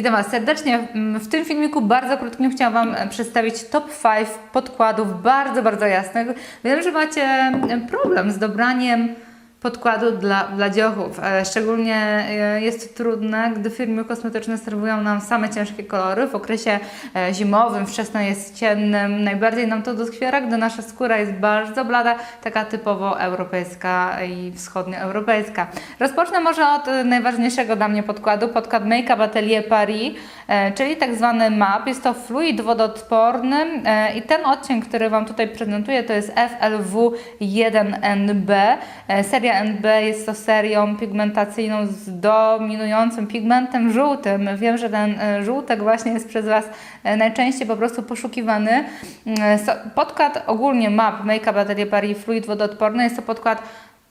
Witam Was serdecznie. W tym filmiku bardzo krótkim chciałam Wam e, przedstawić top 5 podkładów bardzo, bardzo jasnych. Wiem, że macie e, problem z dobraniem podkładu dla, dla dziochów. E, Szczególnie e, jest to trudne, gdy firmy kosmetyczne serwują nam same ciężkie kolory. W okresie e, zimowym, wczesno-jesiennym najbardziej nam to doskwiera, gdy nasza skóra jest bardzo blada, taka typowo europejska i wschodnioeuropejska. Rozpocznę może od najważniejszego dla mnie podkładu, podkład Make Up Atelier Paris, czyli tak zwany MAP. Jest to fluid wodoodporny i ten odcień, który Wam tutaj prezentuję, to jest FLW1NB. E, Seria NB jest to serią pigmentacyjną z dominującym pigmentem żółtym. Wiem, że ten e, żółtek właśnie jest przez Was e, najczęściej po prostu poszukiwany. Mm, so- Podkład ogólnie MAP Make Up Atelier Paris Fluid Wodoodporny jest to podkład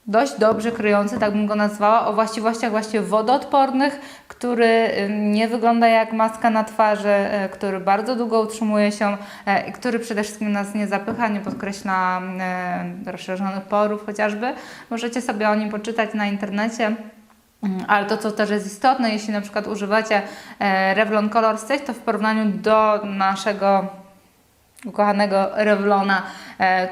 dość dobrze kryjący, tak bym go nazwała, o właściwościach właśnie wodoodpornych, który nie wygląda jak maska na twarzy, y, który bardzo długo utrzymuje się e, i który przede wszystkim nas nie zapycha, nie podkreśla e, rozszerzonych porów chociażby. Możecie sobie o nim poczytać na internecie. Mm, Ale to, co też jest istotne, jeśli na przykład używacie e, Revlon Color Stay, to w porównaniu do naszego ukochanego Revlona, e,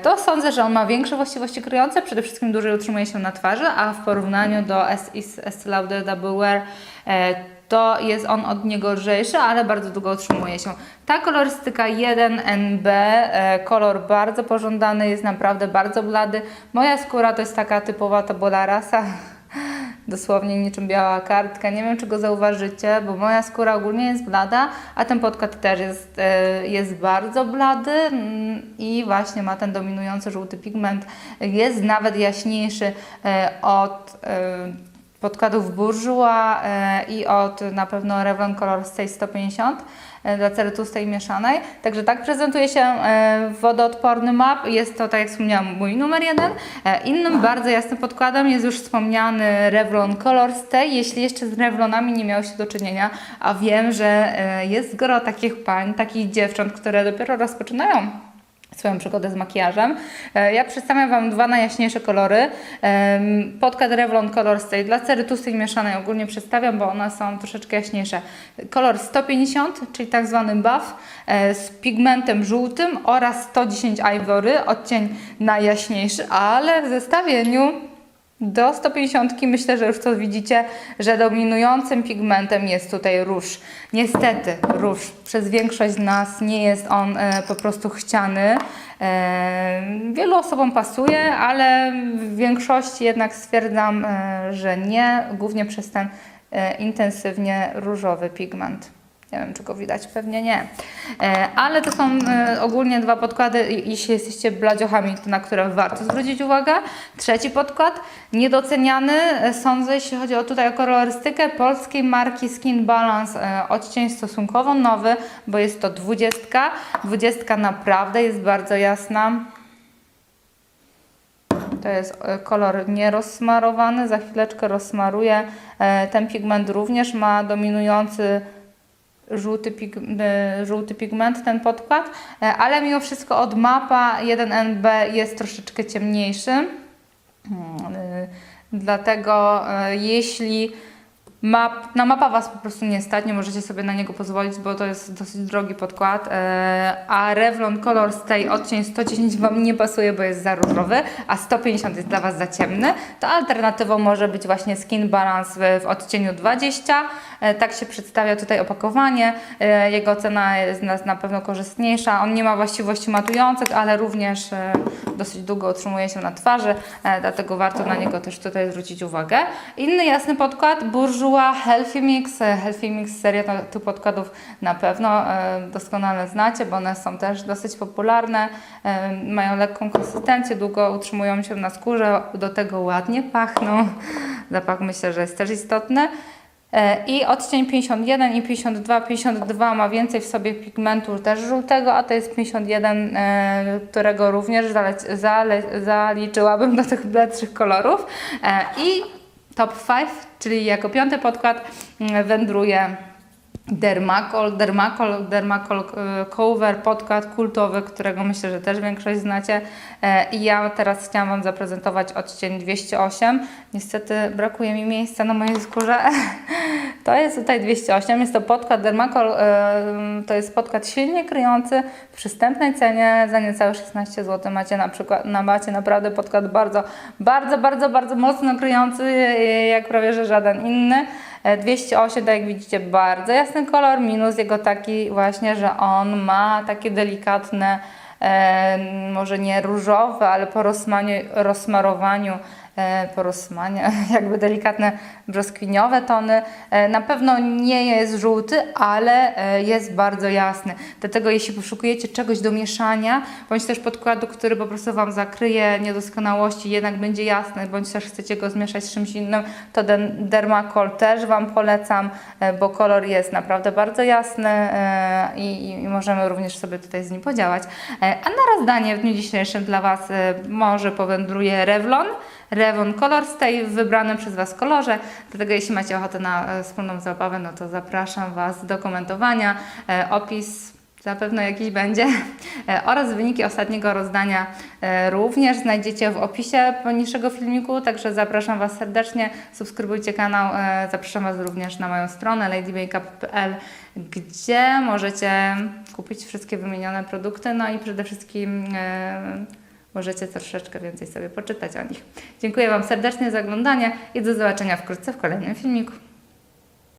to sądzę, że on ma większe właściwości kryjące, przede wszystkim dłużej utrzymuje się na twarzy, a w porównaniu do Estée Lauder Double Wear e, to jest on od niego lżejszy, ale bardzo długo utrzymuje się. Ta kolorystyka 1NB, e, kolor bardzo pożądany, jest naprawdę bardzo blady. Moja skóra to jest taka typowa tabula rasa, dosłownie niczym biała kartka. Nie wiem, czy go zauważycie, bo moja skóra ogólnie jest blada, a ten podkład też jest, e, jest bardzo blady mm, i właśnie ma ten dominujący żółty pigment. Jest nawet jaśniejszy e, od e, podkładów Bourjois e, i od na pewno Revlon Color Stay 150 e, dla cery tłustej mieszanej. Także tak prezentuje się e, wodoodporny map. Jest to, tak jak wspomniałam, mój numer jeden. Innym bardzo jasnym podkładem jest już wspomniany Revlon Color Stay. Jeśli jeszcze z Revlonami nie miało się do czynienia, a wiem, że jest gro takich pań, takich dziewcząt, które dopiero rozpoczynają swoją przygodę z makijażem. E, Ja przedstawiam Wam dwa najjaśniejsze kolory. Podkład Revlon Color Stay dla cery tłustej mieszanej ogólnie przedstawiam, bo one są troszeczkę jaśniejsze. Kolor 150, czyli tak zwany buff e, z pigmentem żółtym oraz 110 Ivory, odcień najjaśniejszy, ale w zestawieniu do 150 myślę, że już to widzicie, że dominującym pigmentem jest tutaj róż. Niestety róż przez większość z nas nie jest on e, po prostu chciany. E, wielu osobom pasuje, ale w większości jednak stwierdzam, e, że nie, głównie przez ten e, intensywnie różowy pigment. Nie wiem, czy go widać, pewnie nie. E, ale to są e, ogólnie dwa podkłady, jeśli jesteście bladziochami, to na które warto zwrócić uwagę. Trzeci podkład, niedoceniany, e, sądzę, jeśli chodzi o tutaj o kolorystykę polskiej marki Skin Balance, odcień stosunkowo nowy, bo jest to dwudziestka. Dwudziestka naprawdę jest bardzo jasna. To jest kolor nierozsmarowany, za chwileczkę rozsmaruję. Ten pigment również ma dominujący żółty, pig, e, żółty pigment, ten podkład, e, ale mimo wszystko od mapa 1NB jest troszeczkę ciemniejszy. Mm, e, Dlatego jeśli map, na mapa Was po prostu nie stać, nie możecie sobie na niego pozwolić, bo to jest dosyć drogi podkład, e, a Revlon Color Stay odcień 110 Wam nie pasuje, bo jest za różowy, a 150 jest dla Was za ciemny, to alternatywą może być właśnie Skin Balance w, odcieniu 20. E, Tak się przedstawia tutaj opakowanie. E, Jego cena jest na, pewno korzystniejsza. On nie ma właściwości matujących, ale również dosyć długo utrzymuje się na twarzy, dlatego warto na niego też tutaj zwrócić uwagę. Inny jasny podkład, Bourjois Healthy Mix. Healthy Mix, seria to- tych podkładów na pewno e, doskonale znacie, bo one są też dosyć popularne, e, mają lekką konsystencję, długo utrzymują się na skórze, do tego ładnie pachną. Zapach myślę, że jest też istotny. E, I odcień 51 i 52. 52 ma więcej w sobie pigmentu też żółtego, a to jest 51, e, którego również zaliczyłabym do tych bledszych kolorów. I top 5, czyli jako piąty podkład mm, wędruje Dermacol, Dermacol, Dermacol e, Cover, podkład kultowy, którego myślę, że też większość znacie. E, I ja teraz chciałam Wam zaprezentować odcień 208. Niestety brakuje mi miejsca na mojej skórze. To jest tutaj 208. Jest to podkład Dermacol, e, to jest podkład silnie kryjący w przystępnej cenie za niecałe 16 zł. Macie na przykład, na macie naprawdę podkład bardzo, bardzo, bardzo, bardzo mocno kryjący, jak prawie że żaden inny. E, 208, tak jak widzicie, bardzo jasny kolor, minus jego taki właśnie, że on ma takie delikatne, e, może nie różowe, ale po rozsmarowaniu, e, po rozmanie, jakby delikatne brzoskwiniowe tony. E, na pewno nie jest żółty, ale e, jest bardzo jasny. Dlatego jeśli poszukujecie czegoś do mieszania, bądź też podkładu, który po prostu Wam zakryje niedoskonałości, jednak będzie jasny, bądź też chcecie go zmieszać z czymś innym, to ten Dermacol też Wam polecam, bo kolor jest naprawdę bardzo jasny i, i możemy również sobie tutaj z nim podziałać. A na rozdanie w dniu dzisiejszym dla Was może powędruje Revlon. Revlon Color Stay w wybranym przez Was kolorze. Dlatego jeśli macie ochotę na e, wspólną zabawę, no to zapraszam Was do komentowania. E, Opis zapewne jakiś będzie. E, Oraz wyniki ostatniego rozdania również znajdziecie w opisie poniższego filmiku, także zapraszam Was serdecznie. Subskrybujcie kanał, zapraszam Was również na moją stronę ladymakeup.pl, gdzie możecie kupić wszystkie wymienione produkty, no i przede wszystkim możecie troszeczkę więcej sobie poczytać o nich. Dziękuję Wam serdecznie za oglądanie i do zobaczenia wkrótce w kolejnym filmiku.